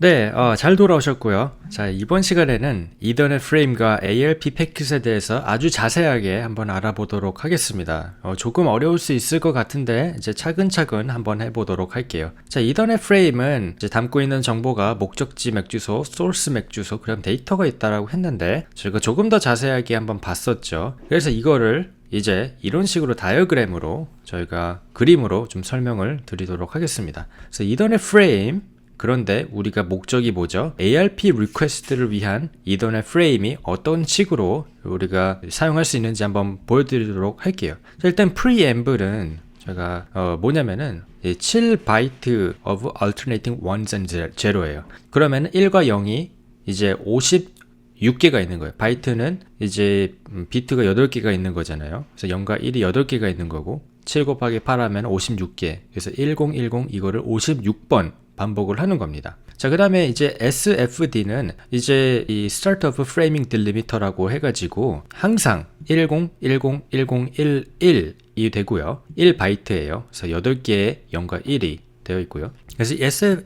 네, 어, 잘 돌아오셨고요. 자, 이번 시간에는 이더넷 프레임과 ARP 패킷에 대해서 아주 자세하게 한번 알아보도록 하겠습니다. 어, 조금 어려울 수 있을 것 같은데 이제 차근차근 한번 해보도록 할게요. 자, 이더넷 프레임은 이제 담고 있는 정보가 목적지 맥 주소, 소스 맥 주소, 그럼 데이터가 있다라고 했는데 저희가 조금 더 자세하게 한번 봤었죠. 그래서 이거를 이제 이런 식으로 다이어그램으로 저희가 그림으로 좀 설명을 드리도록 하겠습니다. 그래서 이더넷 프레임 그런데 우리가 목적이 뭐죠? ARP 리퀘스트를 위한 이더넷 프레임이 어떤 식으로 우리가 사용할 수 있는지 한번 보여드리도록 할게요. 자, 일단 preamble은 제가 어 뭐냐면은 7바이트 of alternating ones and zero예요. 그러면 1과 0이 이제 56개가 있는 거예요. 바이트는 이제 음, 비트가 8개가 있는 거잖아요. 그래서 0과 1이 8개가 있는 거고 7 곱하기 8 하면 56개. 그래서 1010 이거를 56번 반복을 하는 겁니다. 자, 그 다음에 이제 SFD는 이제 이 Start of Framing Delimiter라고 해가지고 항상 10, 10, 10, 11이 되고요. 1바이트예요. 그래서 8개의 0과 1이 되어 있고요. 그래서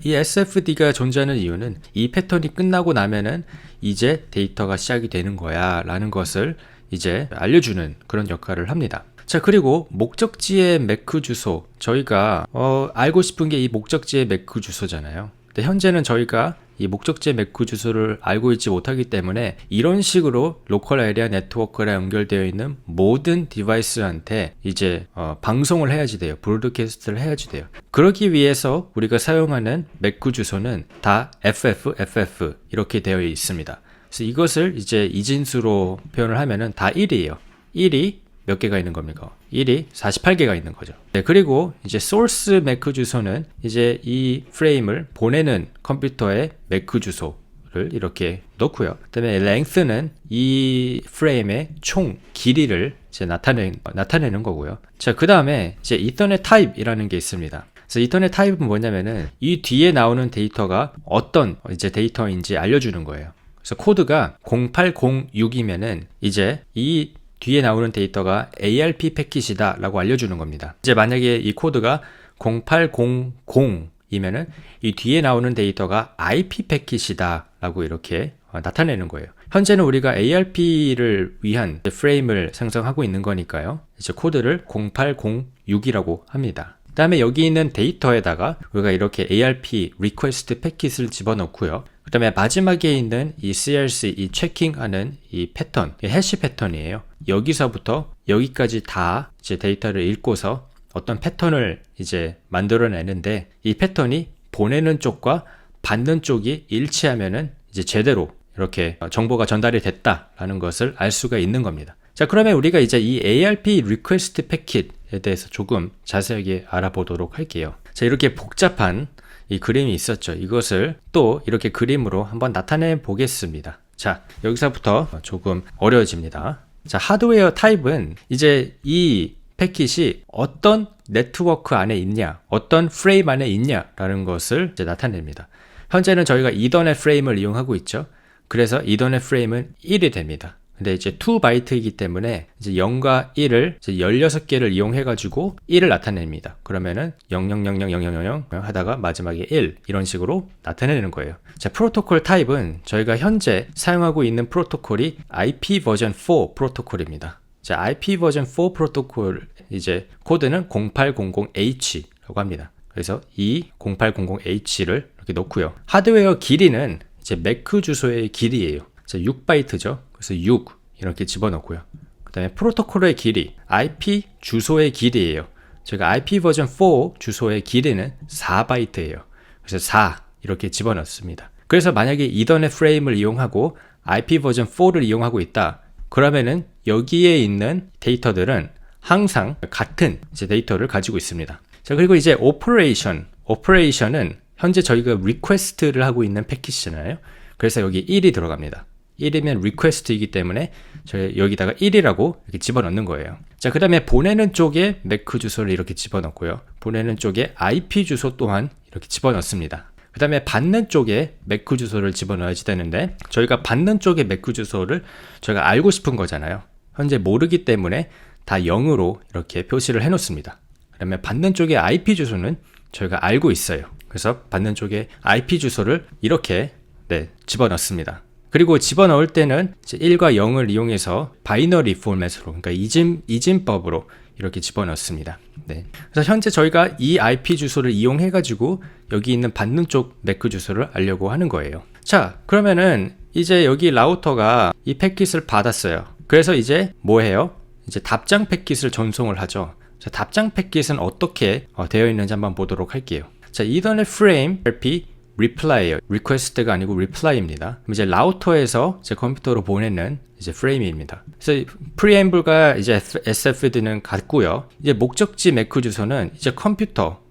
이 SFD가 존재하는 이유는 이 패턴이 끝나고 나면은 이제 데이터가 시작이 되는 거야 라는 것을 이제 알려주는 그런 역할을 합니다. 자 그리고 목적지의 매크 주소 저희가 어, 알고 싶은 게 이 목적지의 매크 주소잖아요. 근데 현재는 저희가 이 목적지의 매크 주소를 알고 있지 못하기 때문에 이런 식으로 로컬 에리아 네트워크랑 연결되어 있는 모든 디바이스한테 이제 어, 방송을 해야지 돼요. 브로드캐스트를 해야지 돼요. 그러기 위해서 우리가 사용하는 매크 주소는 다 FF, FF 이렇게 되어 있습니다. 그래서 이것을 이제 이진수로 표현을 하면은 다 1이에요. 1이 몇 개가 있는 겁니까? 1이 48개가 있는 거죠. 네, 그리고 이제 source 맥크 주소는 이제 이 프레임을 보내는 컴퓨터의 맥크 주소 를 이렇게 넣고요. 그다음에 length는 이 프레임의 총 길이를 이제 나타내 나타내는 거고요. 자, 그다음에 이제 이더넷 타입이라는 게 있습니다. 그래서 이터넷 타입은 뭐냐면은 이 뒤에 나오는 데이터가 어떤 이제 데이터인지 알려주는 거예요. 그래서 코드가 0806이면은 이제 이 뒤에 나오는 데이터가 ARP 패킷이다 라고 알려주는 겁니다. 이제 만약에 이 코드가 0800이면은 이 뒤에 나오는 데이터가 IP 패킷이다 라고 이렇게 어, 나타내는 거예요. 현재는 우리가 ARP를 위한 프레임을 생성하고 있는 거니까요. 이제 코드를 0806이라고 합니다. 그 다음에 여기 있는 데이터에다가 우리가 이렇게 ARP request 패킷을 집어넣고요. 그 다음에 마지막에 있는 이 CRC, 이 체킹하는 이 패턴, 이 해시 패턴이에요. 여기서부터 여기까지 다 이제 데이터를 읽고서 어떤 패턴을 이제 만들어내는데 이 패턴이 보내는 쪽과 받는 쪽이 일치하면은 이제 제대로 이렇게 정보가 전달이 됐다라는 것을 알 수가 있는 겁니다. 자, 그러면 우리가 이제 이 ARP request 패킷에 대해서 조금 자세하게 알아보도록 할게요. 자, 이렇게 복잡한 이 그림이 있었죠. 이것을 또 이렇게 그림으로 한번 나타내 보겠습니다. 자, 여기서부터 조금 어려워집니다. 자, 하드웨어 타입은 이제 이 패킷이 어떤 네트워크 안에 있냐, 어떤 프레임 안에 있냐라는 것을 나타냅니다. 현재는 저희가 이더넷 프레임을 이용하고 있죠. 그래서 이더넷 프레임은 1이 됩니다. 근데 이제 2바이트이기 때문에 이제 0과 1을 이제 16개를 이용해 가지고 1을 나타냅니다. 그러면은 00000000 하다가 마지막에 1 이런 식으로 나타내는 거예요. 자, 프로토콜 타입은 저희가 현재 사용하고 있는 프로토콜이 IP 버전 4 프로토콜입니다. 자, IP 버전 4 프로토콜 이제 코드는 0800H라고 합니다. 그래서 이 0800H를 이렇게 넣고요. 하드웨어 길이는 이제 매크 주소의 길이에요. 자, 6바이트죠. 그래서 6 이렇게 집어넣고요. 그 다음에 프로토콜의 길이, IP 주소의 길이에요. 제가 IP 버전 4 주소의 길이는 4바이트예요. 그래서 4 이렇게 집어넣습니다. 그래서 만약에 이더넷 프레임을 이용하고 IP 버전 4를 이용하고 있다. 그러면은 여기에 있는 데이터들은 항상 같은 이제 데이터를 가지고 있습니다. 자, 그리고 이제 오퍼레이션. 오퍼레이션은 현재 저희가 리퀘스트를 하고 있는 패키지잖아요. 그래서 여기 1이 들어갑니다. 1이면 request이기 때문에 저희 여기다가 1이라고 이렇게 집어넣는 거예요. 자, 그 다음에 보내는 쪽에 맥크 주소를 이렇게 집어넣고요. 보내는 쪽에 IP 주소 또한 이렇게 집어넣습니다. 그 다음에 받는 쪽에 맥크 주소를 집어넣어야지 되는데 저희가 받는 쪽에 맥크 주소를 저희가 알고 싶은 거잖아요. 현재 모르기 때문에 다 0으로 이렇게 표시를 해 놓습니다. 그 다음에 받는 쪽에 IP 주소는 저희가 알고 있어요. 그래서 받는 쪽에 IP 주소를 이렇게 네, 집어넣습니다. 그리고 집어넣을 때는 이제 1과 0을 이용해서 바이너리 포맷으로 그러니까 이진 이진법으로 이렇게 집어넣습니다. 네. 그래서 현재 저희가 이 IP 주소를 이용해 가지고 여기 있는 받는 쪽 맥크 주소를 알려고 하는 거예요. 자, 그러면은 이제 여기 라우터가 이 패킷을 받았어요. 그래서 이제 뭐 해요? 이제 답장 패킷을 전송을 하죠. 자, 답장 패킷은 어떻게 어, 되어 있는지 한번 보도록 할게요. 자, 이더넷 프레임 RP reply예요. request가 아니고 reply입니다. 이제 라우터에서 제 컴퓨터로 보내는 이제 프레임입니다. 그래서 preamble가 이제 SFD는 같고요. 이제 목적지 맥크 주소는 이제 컴퓨터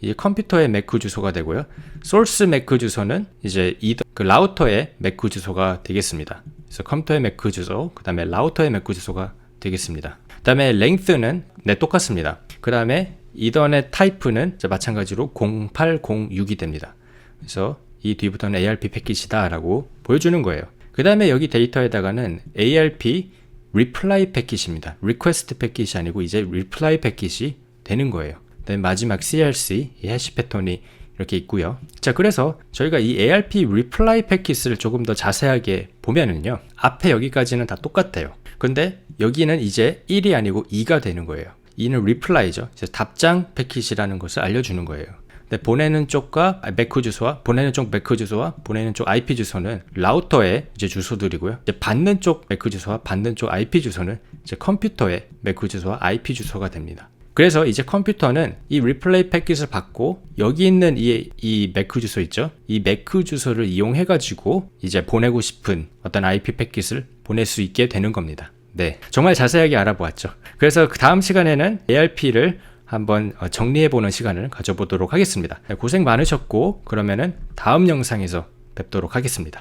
이제 컴퓨터의 맥크 주소가 되고요. 소스 맥크 주소는 이제 이더 그 라우터의 맥크 주소가 되겠습니다. 그래서 컴퓨터의 맥크 주소, 그다음에 라우터의 맥크 주소가 되겠습니다. 그다음에 length는 네 똑같습니다. 그다음에 이더넷 이제 마찬가지로 0806이 됩니다. 그래서 이 뒤부터는 ARP 패킷이다라고 보여주는 거예요. 그 다음에 여기 데이터에다가는 ARP reply 패킷입니다. request 패킷이 아니고 이제 reply 패킷이 되는 거예요. 그다음에 마지막 CRC 이 해시 패턴이 이렇게 있고요. 자, 그래서 저희가 이 ARP reply 패킷을 조금 더 자세하게 보면은요. 앞에 여기까지는 다 똑같아요. 근데 여기는 이제 1이 아니고 2가 되는 거예요. 2는 reply죠. 답장 패킷이라는 것을 알려주는 거예요. 근데 보내는 쪽과 매크 주소와 보내는 쪽 매크 주소와 보내는 쪽 IP 주소는 라우터의 이제 주소들이고요. 이제 받는 쪽 매크 주소와 받는 쪽 IP 주소는 이제 컴퓨터의 매크 주소와 IP 주소가 됩니다. 그래서 이제 컴퓨터는 이 리플레이 패킷을 받고 여기 있는 이, 이 매크 주소 있죠? 이 매크 주소를 이용해 가지고 이제 보내고 싶은 어떤 IP 패킷을 보낼 수 있게 되는 겁니다. 네. 정말 자세하게 알아보았죠. 그래서 그 다음 시간에는 ARP를 한번 어, 정리해보는 시간을 가져보도록 하겠습니다. 네, 고생 많으셨고, 그러면은 다음 영상에서 뵙도록 하겠습니다.